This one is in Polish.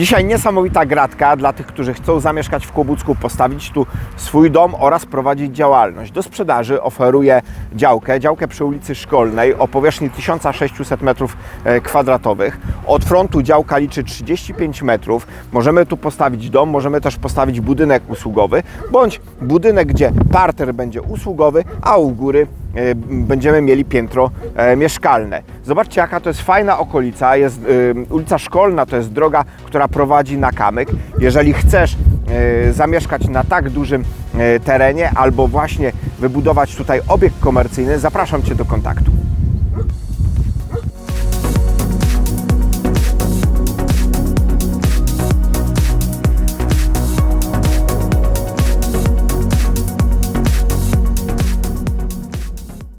Dzisiaj niesamowita gratka dla tych, którzy chcą zamieszkać w Kłobucku, postawić tu swój dom oraz prowadzić działalność. Do sprzedaży oferuję działkę, działkę przy ulicy Szkolnej o powierzchni 1600 m2. Od frontu działka liczy 35 metrów. Możemy tu postawić dom, możemy też postawić budynek usługowy, bądź budynek, gdzie parter będzie usługowy, a u góry e, będziemy mieli piętro e, mieszkalne. Zobaczcie, jaka to jest fajna okolica. Jest e, ulica Szkolna, to jest droga, która prowadzi na kamyk. Jeżeli chcesz e, zamieszkać na tak dużym terenie albo właśnie wybudować tutaj obiekt komercyjny, zapraszam Cię do kontaktu.